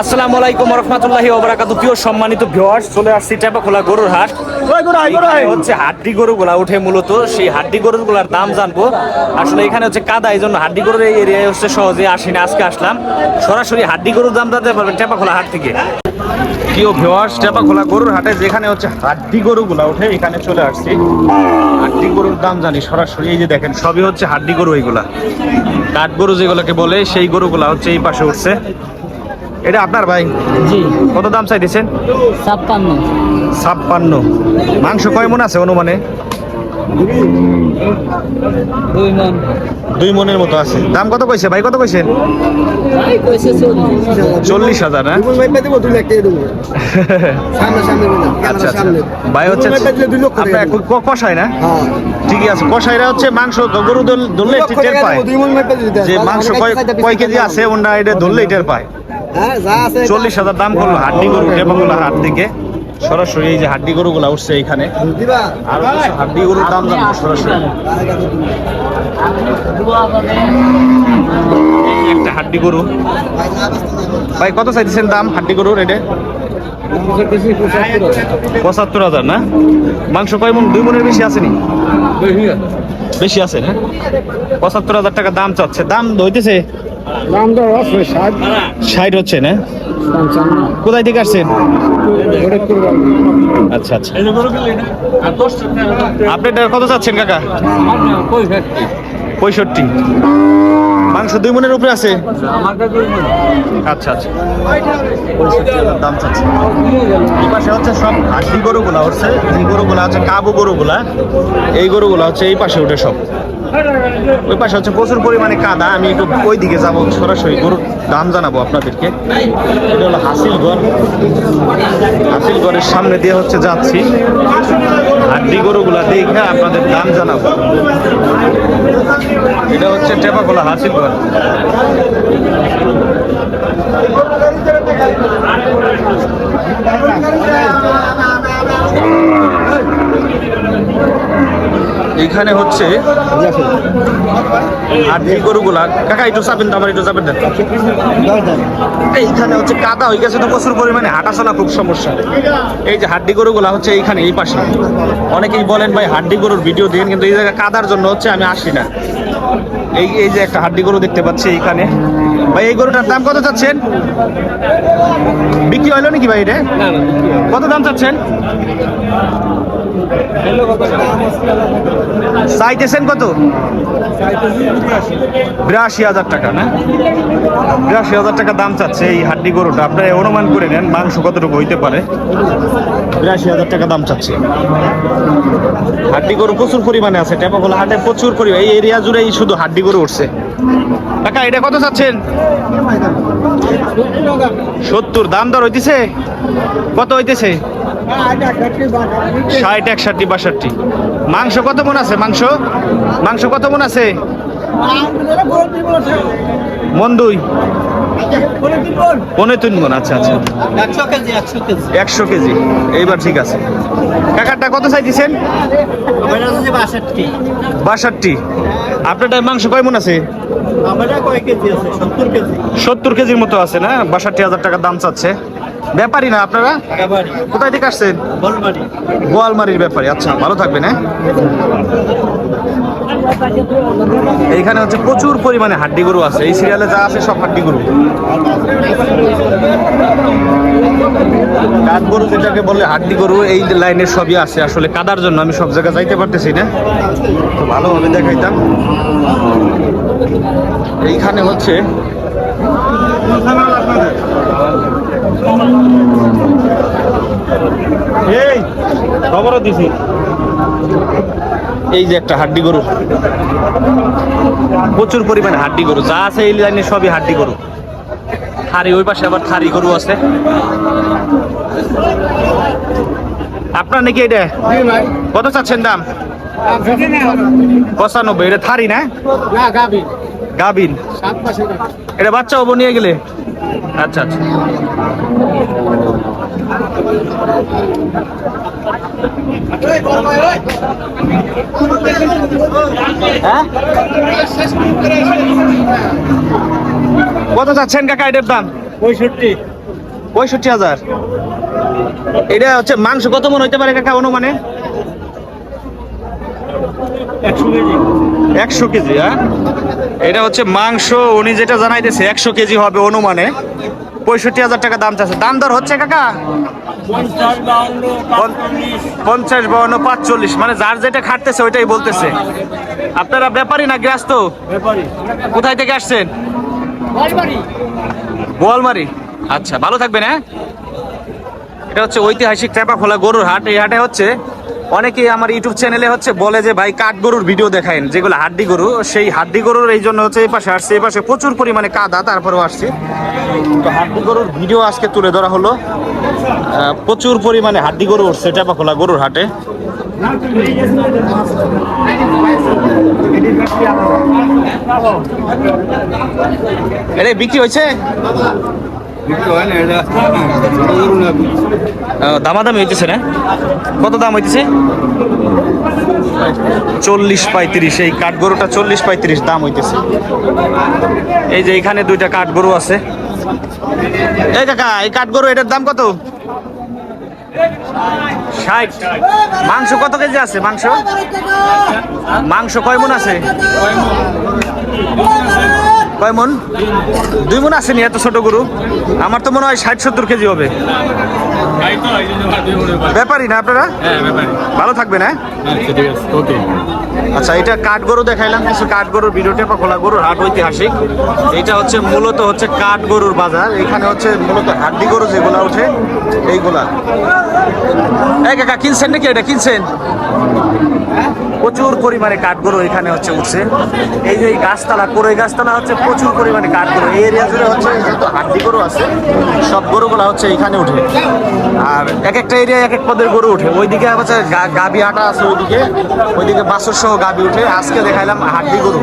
আসসালামু আলাইকুম রহমতুল্লাহি ওবরাকাত প্রিয় সম্মানিত ভিউয়ার্স চলে আসছি টেপাখোলা গরুর হাট। হচ্ছে হাড্ডি গরুগুলা উঠে মূলত। সেই হাড্ডি গরুগুলার দাম জানব। আসলে এখানে হচ্ছে কাদা এই জন্য হাড্ডি গরুর এই এরিয়ায় হচ্ছে সহজে আসেনি আজকে আসলাম। সরাসরি হাড্ডি গরুর দাম জানতে পারবেন টেপাখোলা হাট থেকে। প্রিয় ভিউয়ার্স টেপাখোলা গরুর হাটে যেখানে হচ্ছে হাড্ডি গরুগুলা উঠে এখানে চলে আসছি। হাড্ডি গরুর দাম জানি সরাসরি এই যে দেখেন সবই হচ্ছে হাড্ডি গরু এইগুলা। কাঠ গরু যেগুলোকে বলে সেই গরুগুলা হচ্ছে এই পাশে উঠছে। এটা আপনার ভাই? জি। কত দাম চাইতেছেন? ছাপ্পান্ন। ছাপ্পান্ন। মাংস কয় মন আছে অনুমানে? দুই মন। মনের মতো আছে। দাম কত কইছে? ভাই কত কইছেন? চল্লিশ। হাজার না আচ্ছা আচ্ছা। ভাই হচ্ছে আপনার এখন ক- কষাই না? ঠিকই আছে। কষাইরা হচ্ছে মাংস গরু দল- ধরলে টের পায়। যে মাংস কয় কয় কেজি আছে ওটা এটা ধরলে টের পায়। চল্লিশ হাজার দাম করল হাড্ডি গরু টেপাগুলা হাট থেকে সরাসরি এই যে হাড্ডি গরুগুলা উঠছে এইখানে। আর হাড্ডি গরুর দাম জানব সরাসরি। একটা হাড্ডি গরু। ভাই কত চাইতেছেন দাম হাড্ডি গরুর এটা পঁচাত্তর হাজার না? মাংস কয় মন? দুই মনের বেশি আসেনি বেশি আছে। না পঁচাত্তর হাজার টাকা দাম চাচ্ছে। দাম হইতেছে দাম দর আছে ষাট। ষাট হচ্ছে না? কোথায় থেকে আসছেন? আচ্ছা আচ্ছা। আপনি কত চাচ্ছেন কাকা? পঁয়ষট্টি। মাংস দুই মনের উপরে আছে? আচ্ছা আচ্ছা। দাম চাচ্ছে এই পাশে হচ্ছে সব হাড্ডি গরুগুলা হচ্ছে এই গরুগুলা হচ্ছে কাবু গরুগুলা এই গরুগুলা হচ্ছে এই পাশে উঠে সব। ওই পাশে হচ্ছে প্রচুর পরিমাণে কাদা। আমি একটু ওই দিকে যাব, সরাসরি গরুর দাম জানাব আপনাদেরকে। এটা হলো হাসিলগড় হাসিলগড়ের সামনে দিয়ে হচ্ছে যাচ্ছি। হাড্ডি গরুগুলা দেখে আপনাদের দাম জানাব। এটা হচ্ছে টেপাখোলা হাসিলগড় এইখানে হচ্ছে আর হাড্ডি গরুগুলা। কাকা একটু চাবেন তো আমার একটু চাবেন দেন। এইখানে হচ্ছে কাদা হয়ে গেছে তো প্রচুর পরিমাণে হাঁটা চলা খুব সমস্যা। এই যে হাড্ডি গরুগুলা হচ্ছে এইখানে এই পাশে। অনেকেই বলেন ভাই হাড্ডি গরুর ভিডিও দিন কিন্তু এই জায়গায় কাদার জন্য হচ্ছে আমি আসি না। এই এই যে একটা হাড্ডি গরু দেখতে পাচ্ছি এইখানে। ভাই এই গরুটার দাম কত চাচ্ছেন? বিক্রি হলো নাকি ভাই এটা? কত দাম চাচ্ছেন? চাইতেছেন কত? বিরাশি হাজার টাকা, না? বিরাশি হাজার টাকা দাম চাচ্ছে এই হাড্ডি গরুটা। আপনারা অনুমান করে নেন, মাংস কতটুকু হইতে পারে? বিরাশি হাজার টাকা দাম চাচ্ছে। হাড্ডি গরু প্রচুর পরিমাণে আছে টেপাখোলা হাটে প্রচুর পরিমাণ, এই এরিয়া জুড়েই শুধু হাড্ডি গরু উঠছে। কাকা, এটা কত চাচ্ছেন? সত্তর, দাম দর হইতেছে? কত হইতেছে? ষাট একষট্টি বাষট্টি। মাংস কত মন আছে? মাংস? মাংস কত মন আছে? মন দুই। পনেরো তিন মন আচ্ছা আচ্ছা। একশো কেজি। এইবার ঠিক আছে। কাকারটা কত চাইতেছেন? বাষট্টি। বাষট্টি। আপনারটার মাংস কয় মন আছে? সত্তর কেজি। সত্তর কেজির মতো আছে না? বাষট্টি হাজার টাকা দাম চাচ্ছে। ব্যাপারই না আপনারা? কোথায় থেকে আসছেন? গোয়ালমারির ব্যাপারে। আচ্ছা ভালো থাকবেন হ্যাঁ? এইখানে হচ্ছে প্রচুর পরিমাণে হাড্ডি গরু আছে। এই সিরিয়ালে যা আছে সব হাড্ডি গরু। কাঠ গরু যেটাকে বলে হাড্ডি গরু, এই লাইনের সবই আছে। আসলে কাদার জন্য আমি সব জায়গায় যাইতে পারতেছি না। তো ভালোভাবে দেখাইতাম। এইখানে হচ্ছে এই, খবরও দিছি। এই যে একটা হাড্ডি গরু। প্রচুর পরিমাণে হাড্ডি গরু। যা আছে এই লাইনে সবই হাড্ডি গরু। থারি ওই পাশে আবার থারি গরু আছে। আপনার নাকি এটা কত চাচ্ছেন দাম? পঁচানব্বই। এটা থারি না? গাবিন এটা বাচ্চা হব নিয়ে গেলে? আচ্ছা আচ্ছা। কত চাচ্ছেন কাকা এটার দাম? পঁয়ষট্টি। পঁয়ষট্টি হাজার। এটা হচ্ছে মাংস কত মন হইতে পারে কাকা অনুমানে? একশো কেজি। একশো কেজি হ্যাঁ? এটা হচ্ছে মাংস উনি যেটা জানাইতেছে একশো কেজি হবে অনুমানে। পঁয়ষট্টি হাজার টাকা দাম চাচ্ছে। দাম দর হচ্ছে কাকা? পঞ্চাশ বাউন্ন, পাঁচচল্লিশ। মানে যার যেটা খাটতেছে ওইটাই বলতেছে। আপনারা ব্যাপারী না গ্রাস্ত? তো কোথায় থেকে আসছেন? বোয়ালমারি আচ্ছা ভালো থাকবেন হ্যাঁ? এটা হচ্ছে ঐতিহাসিক খোলা গরুর হাট। এই হাটে হচ্ছে অনেকেই আমার ইউটিউব চ্যানেলে হচ্ছে বলে যে, ভাই, কাঠ গরুর ভিডিও দেখায়েন যেগুলো হাড্ডি গরু, সেই হাড্ডি গরুর এই জন্য হচ্ছে এই পাশে আসছে, এই পাশে প্রচুর পরিমাণে কাদা, তারপরেও আসছে। তো হাড্ডি গরুর ভিডিও আজকে তুলে ধরা হলো। প্রচুর পরিমাণে হাড্ডি গরু উঠছে খোলা গরুর হাটে। বিক্রি হয়েছে? দামাদামি হইতেছে না? কত দাম হইতেছে? চল্লিশ পঁয়ত্রিশ, এই কাঠ গরুটা চল্লিশ পঁয়ত্রিশ দাম হইতেছে। এই যে এখানে দুইটা কাঠ গরু আছে। এই কাকা, এই কাঠ গরু, এটার দাম কত? মাংস কত কেজি আছে? মাংস? মাংস কয় মন আছে? কয় মন? দুই মন আসেনি এত ছোট গরু। আমার তো মনে হয় ষাট সত্তর কেজি হবে। ব্যাপারই না আপনারা? ভালো থাকবেন হ্যাঁ? আচ্ছা এটা কাঠ গরু দেখাইলাম কিছু কাঠ গরুর ভিডিও বা খোলা গরুর হাট ঐতিহাসিক। এটা হচ্ছে মূলত হচ্ছে কাঠ গরুর বাজার। এখানে হচ্ছে মূলত হাড্ডি গরু যেগুলা ওঠে এইগুলা। এই কাকা কিনছেন নাকি এটা? কিনছেন? প্রচুর পরিমাণে কাঠগড়ো এখানে হচ্ছে উঠছে। এই যে এই গাছতলা কোরই গাছতলা হচ্ছে প্রচুর পরিমাণে কাঠ গরু। এই এরিয়া জুড়ে হচ্ছে যত হাড্ডি গরু আছে, সব গরুগুলা হচ্ছে এখানে উঠে। আর এক একটা এরিয়া এক এক পদের গরু উঠে। ওইদিকে হচ্ছে গাবি আটা আছে ওইদিকে। ওইদিকে বাসর সহ গাবি উঠে। আজকে দেখাইলাম হাড্ডি গরু।